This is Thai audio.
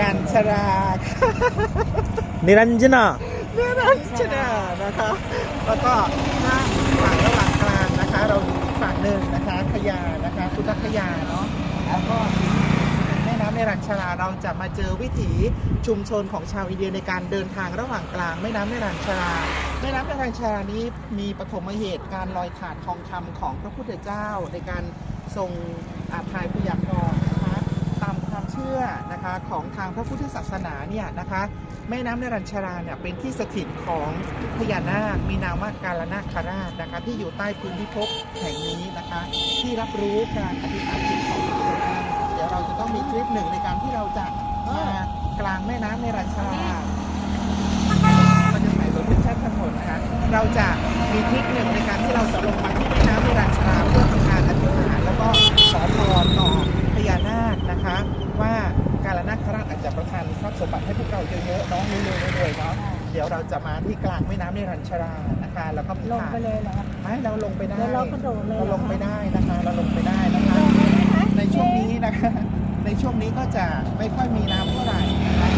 รานิรันจนานิรันชรานะคะ แล้วก็ถ้าฝั่งระหว่างกลางนะคะ เราอยู่อีกฝั่งหนึ่งนะคะขยานะคะพุทธคยาเนาะแล้วก็แม่น้ำนิรันชราเราจะมาเจอวิถีชุมชนของชาวอินเดียในการเดินทางระหว่างกลางแม่น้ำนิรันชราแม่น้ำนิรันชรานี้มีปฐมเหตุการลอยถาดทองคำของพระพุทธเจ้าในการทรงอาภายพยากร ของทางพระพุทธศาสนาเนี่ยนะคะแม่น้ำเนรัญชราเนี่ยเป็นที่สถิตของพญานาค มีนามว่ากาลนาคราชนะคะที่อยู่ใต้พื้นพิภพแห่งนี้นะคะ ที่รับรู้การอธิษฐานจิตของพระพุทธเดี๋ยวเราจะต้องมีทริปหนึ่งในการที่เราจะมากลางแม่น้ำเนรัญชราเราจะถ่ายรถเป็นชั้นทั้งหมดนะคะเราจะมีทริปหนึ่งในการที่เราจะลงมาที่แม่น้ำเนรัญชราเพื่อทำการอธิษฐานแล้วก็ขอพรต่อ พญานาคนะคะ ว่า การนาคราชอาจจะประทานทรัพย์สมบัติให้พวกเราเยอะๆเนาะรวยๆรวยๆเนาะเดี๋ยวเราจะมาที่กลางแม่น้ำเนรัญชรานะคะ แล้วก็ลงไปเลยเหรอคะไม่เราลงไปได้แล้วเรากระโดดเลยเราเหรลองไปคะได้นะคะ เราลงไปได้นะคะ ในช่วงนี้นะคะ ในช่วงนี้ก็จะไม่ค่อยมีน้ำเท่าไหร่นะคะ